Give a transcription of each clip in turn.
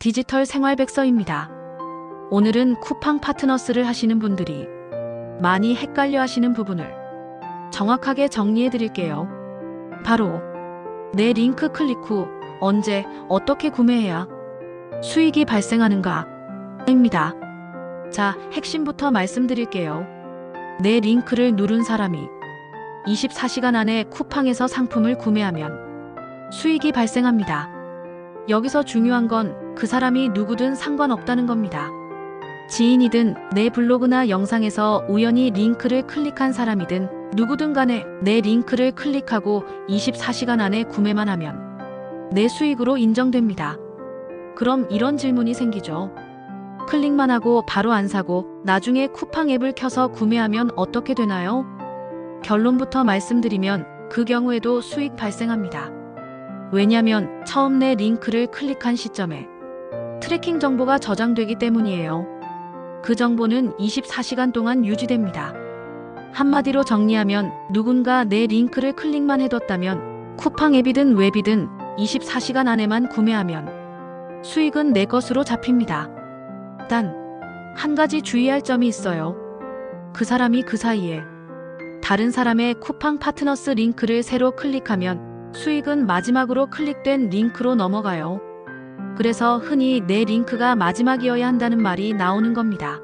디지털 생활백서입니다. 오늘은 쿠팡 파트너스를 하시는 분들이 많이 헷갈려 하시는 부분을 정확하게 정리해 드릴게요. 바로 내 링크 클릭 후 언제 어떻게 구매해야 수익이 발생하는가 입니다. 자, 핵심부터 말씀드릴게요. 내 링크를 누른 사람이 24시간 안에 쿠팡에서 상품을 구매하면 수익이 발생합니다. 여기서 중요한 건 그 사람이 누구든 상관없다는 겁니다. 지인이든 내 블로그나 영상에서 우연히 링크를 클릭한 사람이든 누구든 간에 내 링크를 클릭하고 24시간 안에 구매만 하면 내 수익으로 인정됩니다. 그럼 이런 질문이 생기죠. 클릭만 하고 바로 안 사고 나중에 쿠팡 앱을 켜서 구매하면 어떻게 되나요? 결론부터 말씀드리면 그 경우에도 수익 발생합니다. 왜냐면 처음 내 링크를 클릭한 시점에 트래킹 정보가 저장되기 때문이에요. 그 정보는 24시간 동안 유지됩니다. 한마디로 정리하면 누군가 내 링크를 클릭만 해뒀다면 쿠팡 앱이든 웹이든 24시간 안에만 구매하면 수익은 내 것으로 잡힙니다. 단, 한 가지 주의할 점이 있어요. 그 사람이 그 사이에 다른 사람의 쿠팡 파트너스 링크를 새로 클릭하면 수익은 마지막으로 클릭된 링크로 넘어가요. 그래서 흔히 내 링크가 마지막이어야 한다는 말이 나오는 겁니다.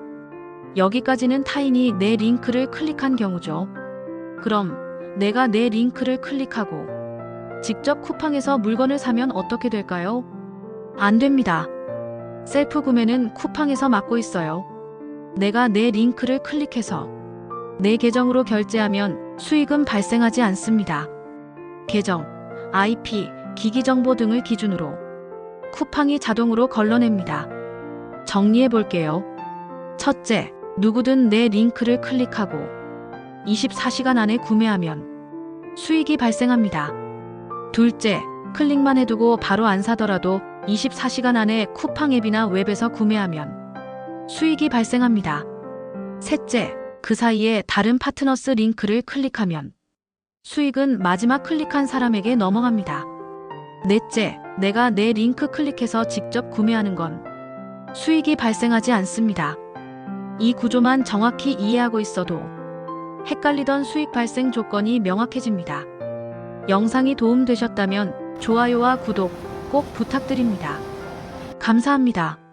여기까지는 타인이 내 링크를 클릭한 경우죠. 그럼 내가 내 링크를 클릭하고 직접 쿠팡에서 물건을 사면 어떻게 될까요? 안 됩니다. 셀프 구매는 쿠팡에서 맡고 있어요. 내가 내 링크를 클릭해서 내 계정으로 결제하면 수익은 발생하지 않습니다. 계정, IP, 기기 정보 등을 기준으로 쿠팡이 자동으로 걸러냅니다. 정리해 볼게요. 첫째, 누구든 내 링크를 클릭하고 24시간 안에 구매하면 수익이 발생합니다. 둘째, 클릭만 해두고 바로 안 사더라도 24시간 안에 쿠팡 앱이나 웹에서 구매하면 수익이 발생합니다. 셋째, 그 사이에 다른 파트너스 링크를 클릭하면 수익은 마지막 클릭한 사람에게 넘어갑니다. 넷째, 내가 내 링크 클릭해서 직접 구매하는 건 수익이 발생하지 않습니다. 이 구조만 정확히 이해하고 있어도 헷갈리던 수익 발생 조건이 명확해집니다. 영상이 도움되셨다면 좋아요와 구독 꼭 부탁드립니다. 감사합니다.